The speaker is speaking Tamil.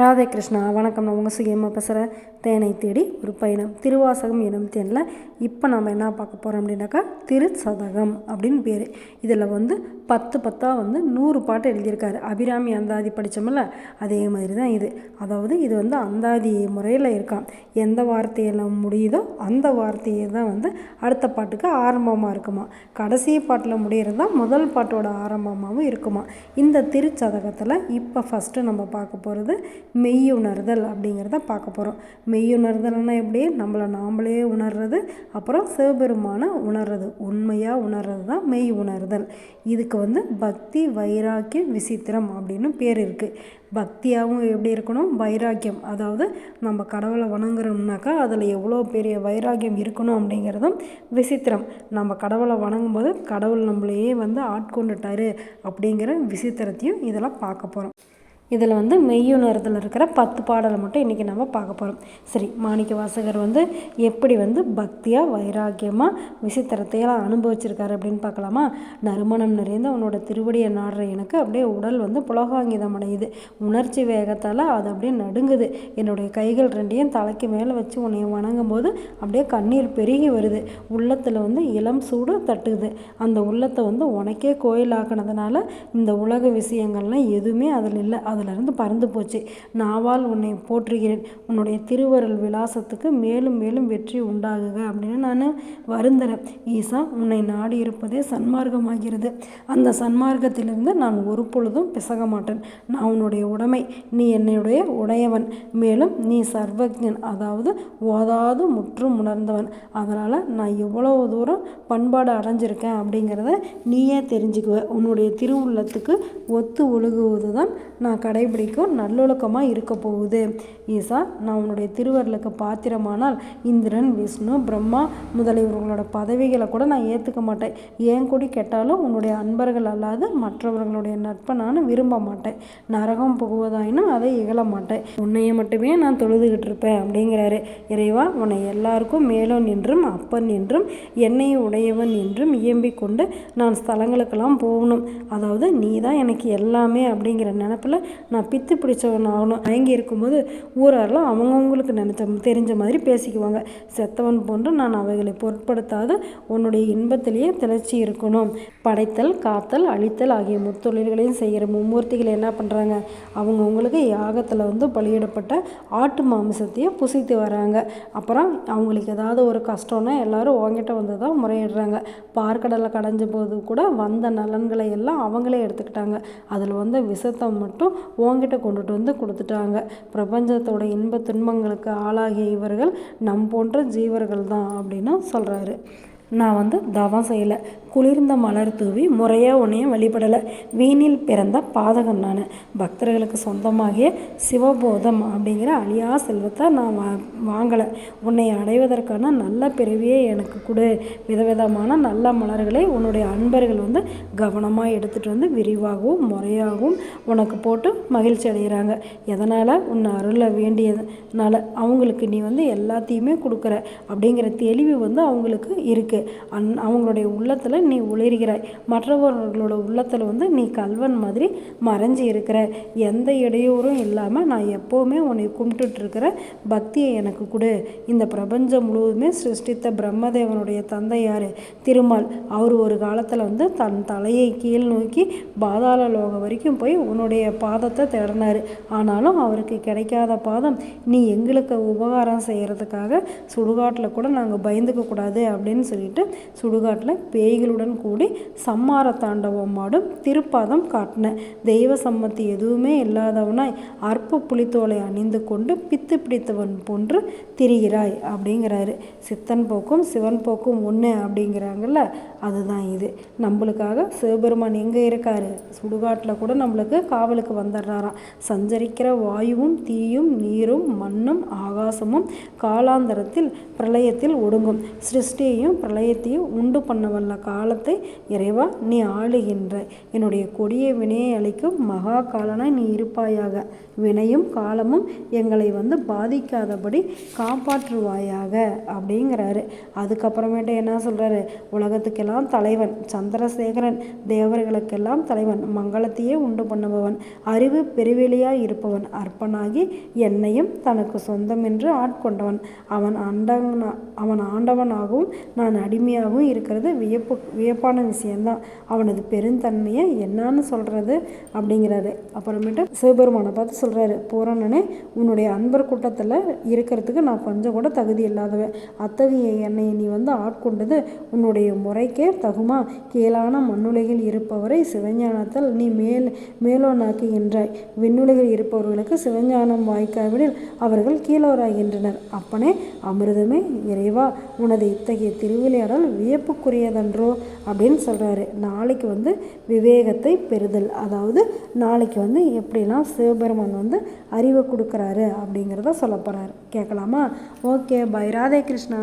ராதே கிருஷ்ணா வணக்கம். நான் உங்கள் சுயமாக பேசுகிறேன் தேனை தேடி ஒரு பயணம். திருவாசகம் எனும் தேனில் இப்போ நம்ம என்ன பார்க்க போகிறோம் அப்படின்னாக்கா திருச்சதகம் அப்படின்னு பேர். இதில் வந்து பத்து பத்தாக வந்து நூறு பாட்டு எழுதியிருக்காரு. அபிராமி அந்தாதி படித்தோம்ல அதே மாதிரி தான் இது. அதாவது இது வந்து அந்தாதி முறையில் இருக்கான் எந்த வார்த்தையில் முடியுதோ அந்த வார்த்தையை தான் வந்து அடுத்த பாட்டுக்கு ஆரம்பமாக இருக்குமா. கடைசி பாட்டில் முடிகிறது தான் முதல் பாட்டோட ஆரம்பமாகவும் இருக்குமா. இந்த திருச்சதகத்தில் இப்போ ஃபஸ்ட்டு நம்ம பார்க்க போகிறது மெய்யுணர்தல் அப்படிங்கிறத பார்க்க போகிறோம் மெய்யுணர்தல்னா எப்படி? நம்மளை நாம்ளே உணர்றது அப்புறம் சிவபெருமானை உணர்றது. உண்மையாக உணர்றது தான் மெய் உணர்தல். இதுக்கு வந்து பக்தி வைராக்கியம் விசித்திரம் அப்படின்னு பேர் இருக்குது பக்தியாகவும் எப்படி இருக்கணும்? வைராக்கியம். அதாவது நம்ம கடவுளை வணங்குறோம்னாக்கா அதில் எவ்வளோ பெரிய வைராக்கியம் இருக்கணும் அப்படிங்கிறதும் விசித்திரம். நம்ம கடவுளை வணங்கும்போது கடவுள் நம்மளையே வந்து ஆட்கொண்டுட்டாரு அப்படிங்கிற விசித்திரத்தையும் இதெல்லாம் பார்க்க போகிறோம் இதில் வந்து மெய்யுணர்தல் இருக்கிற பத்து பாடலை மட்டும் இன்றைக்கி நம்ம பார்க்க போகிறோம் சரி மாணிக்க வாசகர் வந்து எப்படி வந்து பக்தியாக வைராக்கியமாக விசித்திரத்தையெல்லாம் அனுபவிச்சிருக்காரு அப்படின்னு பார்க்கலாமா? நறுமணம் நிறைந்த உன்னோட திருவடியை நாடுற எனக்கு அப்படியே உடல் வந்து புலகாங்கிதம் அடையுது. உணர்ச்சி வேகத்தால் அது அப்படியே நடுங்குது. என்னுடைய கைகள் ரெண்டையும் தலைக்கு மேலே வச்சு உன்னை வணங்கும் போது அப்படியே கண்ணீர் பெருகி வருது. உள்ளத்தில் வந்து இளம் சூடு தட்டுது. அந்த உள்ளத்தை வந்து உனக்கே கோயிலாக்கினதுனால இந்த உலக விஷயங்கள்லாம் எதுவுமே அதில் இல்லை. அதிலிருந்து பறந்து போச்சு. நாவால் உன்னை போற்றுகிறேன். உன்னுடைய திருவருள் விலாசத்துக்கு மேலும் மேலும் வெற்றி உண்டாகுக அப்படின்னு நான் வருந்துறேன். ஈசா உன்னை நாடி இருப்பதே சன்மார்க்கமாகிறது. அந்த சன்மார்க்கத்திலிருந்து நான் ஒரு பொழுதும் பிசக மாட்டேன். நான் உன்னுடைய உடைமை. நீ என்னுடைய உடையவன். மேலும் நீ சர்வஜன் அதாவது ஓதாது முற்றும் உணர்ந்தவன். அதனால் நான் எவ்வளவு தூரம் பண்பாடு அடைஞ்சிருக்கேன் அப்படிங்கிறத நீயே தெரிஞ்சுக்குவ. உன்னுடைய திருவுள்ளத்துக்கு ஒத்து ஒழுகுவது தான் நான் கடைபிடிக்கும் நல்லொழுக்கமாக இருக்க போகுது. ஈசா நான் உன்னுடைய திருவருளுக்கு பாத்திரமானால் இந்திரன் விஷ்ணு பிரம்மா முதலியவர்களோட பதவிகளை கூட நான் ஏற்றுக்க மாட்டேன். ஏன் கூடி கேட்டாலும் உன்னுடைய அன்பர்கள் அல்லாது மற்றவர்களுடைய நட்பை நான் விரும்ப மாட்டேன். நரகம் புகுவதாயினும் அதை இகழ மாட்டேன். உன்னையை மட்டுமே நான் தொழுதுகிட்டு இருப்பேன் அப்படிங்கிறாரு. இறைவா உன்னை எல்லாருக்கும் மேலும் நின்றும் அப்பன் என்றும் என்னை உடையவன் என்றும் இயம்பிக் கொண்டு நான் ஸ்தலங்களுக்கெல்லாம் போகணும். அதாவது நீ தான் எனக்கு எல்லாமே அப்படிங்கிற நினப்பில் நான் பித்து பிடிச்சவன் ஆகணும் மயங்கி இருக்கும்போது ஊராரெலாம் அவங்கவுங்களுக்கு நினச்ச தெரிஞ்ச மாதிரி பேசிக்குவாங்க. செத்தவன் போன்று நான் அவைகளை பொருட்படுத்தாத உன்னுடைய இன்பத்திலேயே திளர்ச்சி இருக்கணும். படைத்தல் காத்தல் அழித்தல் ஆகிய முத்தொழில்களையும் செய்கிற மும்மூர்த்திகள் என்ன பண்ணுறாங்க அவங்கவுங்களுக்கு யாகத்தில் வந்து பலியிடப்பட்ட ஆட்டு மாமிசத்தையும் புசித்து வராங்க. அப்புறம் அவங்களுக்கு ஏதாவது ஒரு கஷ்டம்னா எல்லாரும் உங்ககிட்ட வந்து தான் முறையிடுறாங்க. பார்க்கடலை கடைஞ்ச போது கூட வந்த நலன்களை எல்லாம் அவங்களே எடுத்துக்கிட்டாங்க. அதில் வந்த விஷத்தை மட்டும் உங்ககிட்ட கொண்டுட்டு வந்து கொடுத்துட்டாங்க. பிரபஞ்சத்தோட இன்ப துன்பங்களுக்கு ஆளாகிய இவர்கள் நம் போன்ற ஜீவர்கள் தான் அப்படின்னு சொல்கிறாரு நான் வந்து தவம் செய்யலை. குளிர்ந்த மலர் தூவி முறையாக உன்னையும் வழிபடலை. வீணில் பிறந்த பாதகன் நான். பக்தர்களுக்கு சொந்தமாகிய சிவபோதம் அப்படிங்கிற அழியா செல்வத்தை நான் வா வாங்கலை. உன்னை அடைவதற்கான நல்ல பிறவியை எனக்கு கொடு. விதவிதமான நல்ல மலர்களை உன்னுடைய அன்பர்கள் வந்து கவனமாக எடுத்துகிட்டு வந்து விரிவாகவும் முறையாகவும் உனக்கு போட்டு மகிழ்ச்சி அடைகிறாங்க எதனால்? உன்னை அருள வேண்டியதுனால. அவங்களுக்கு நீ வந்து எல்லாத்தையுமே கொடுக்குற அப்படிங்கிற தெளிவு வந்து அவங்களுக்கு இருக்குது அந் அவங்களுடைய உள்ளத்தில் நீ ஒளிர்கிறாய். மற்றவர்களோட உள்ளத்தில் வந்து நீ கல்வன் மாதிரி மறைஞ்சி இருக்கிற. எந்த இடையூறும் இல்லாமல் நான் எப்போவுமே உன்னை கும்பிட்டுட்ருக்கிற பக்தியை எனக்கு கொடு. இந்த பிரபஞ்சம் முழுவதுமே சிருஷ்டித்த பிரம்மதேவனுடைய தந்தை யார்? திருமால். அவர் ஒரு காலத்தில் வந்து தன் தலையை கீழ் நோக்கி பாதாள லோகம் வரைக்கும் போய் உன்னுடைய பாதத்தை தேடினார். ஆனாலும் அவருக்கு கிடைக்காத பாதம் நீ எங்களுக்கு உபகாரம் செய்கிறதுக்காக சுடுகாட்டில் கூட நாங்கள் பயந்துக்க கூடாது அப்படின்னு சொல்லிட்டு சுடுகாட்டில் பேய்களுடன் கூடி சம்மார தாண்டவம் ஆடும் திருப்பாதம் காட்டின. தெய்வ சம்மத்தி எதுவுமே இல்லாதவனாய் அற்ப புலித்தோலை அணிந்து கொண்டு பித்து பிடித்தவன் போன்று திரிகிறாய் அப்படிங்கிறாரு. சித்தன் போக்கும் சிவன் போக்கும் ஒன்று அப்படிங்கிறாங்கல்ல அதுதான் இது. நம்மளுக்காக சிவபெருமான் எங்கே இருக்காரு? சுடுகாட்டில் கூட நம்மளுக்கு காவலுக்கு வந்துடுறாராம் சஞ்சரிக்கிற வாயுவும் தீயும் நீரும் மண்ணும் ஆகாசமும் காலாந்தரத்தில் பிரளயத்தில் ஒடுங்கும். சிருஷ்டியையும் பிரளயத்தையும் உண்டு பண்ண வல்ல கா காலத்தை இறைவா நீ ஆளுகின்ற. என்னுடைய கொடிய வினையை அளிக்கும் மகா காலனாய் நீ இருப்பாயாக. வினையும் காலமும் எங்களை வந்து பாதிக்காதபடி காப்பாற்றுவாயாக அப்படிங்கிறாரு. அதுக்கப்புறமேட்டு என்ன சொல்கிறாரு உலகத்துக்கெல்லாம் தலைவன் சந்திரசேகரன் தேவர்களுக்கெல்லாம் தலைவன் மங்களத்தையே உண்டு பண்ணுபவன் அறிவு பெருவெளியாய் இருப்பவன் அற்பனாகி என்னையும் தனக்கு சொந்தம் என்று ஆட்கொண்டவன். அவன் ஆண்டவனா அவன் ஆண்டவனாகவும் நான் அடிமையாகவும் இருக்கிறது வியப்பு வியப்பான விஷயந்தான். அவனது பெருந்தன்மையை என்னன்னு சொல்கிறது அப்படிங்கிறாரு. அப்புறமேட்டு சிவபெருமானை பார்த்து சொல்கிறாரு பூரணனே உன்னுடைய அன்பர் கூட்டத்தில் இருக்கிறதுக்கு நான் கொஞ்சம் கூட தகுதி இல்லாதவன். அத்தகைய என்னை நீ வந்து ஆட்கொண்டது உன்னுடைய முறைக்கே தகுமா? கீழான மண்ணுலகில் இருப்பவரை சிவஞானத்தால் நீ மேல் மேலோனாக்குகின்றாய். விண்ணுலகில் இருப்பவர்களுக்கு சிவஞானம் வாய்க்காவிடில் அவர்கள் கீழோராகின்றனர். அப்பனே அமிர்தமே இறைவா உனது இத்தகைய திருவிளையாடல் வியப்புக்குரியதன்றோ? அப்படின்னு சொல்கிறாரு நாளைக்கு வந்து விவேகத்தை பெறுதல். அதாவது நாளைக்கு வந்து எப்படிலாம் சிவபெருமான் வந்து அறிவை கொடுக்குறாரு அப்படிங்கிறத சொல்ல போகிறாரு கேட்கலாமா? Okay bye. ராதே கிருஷ்ணா.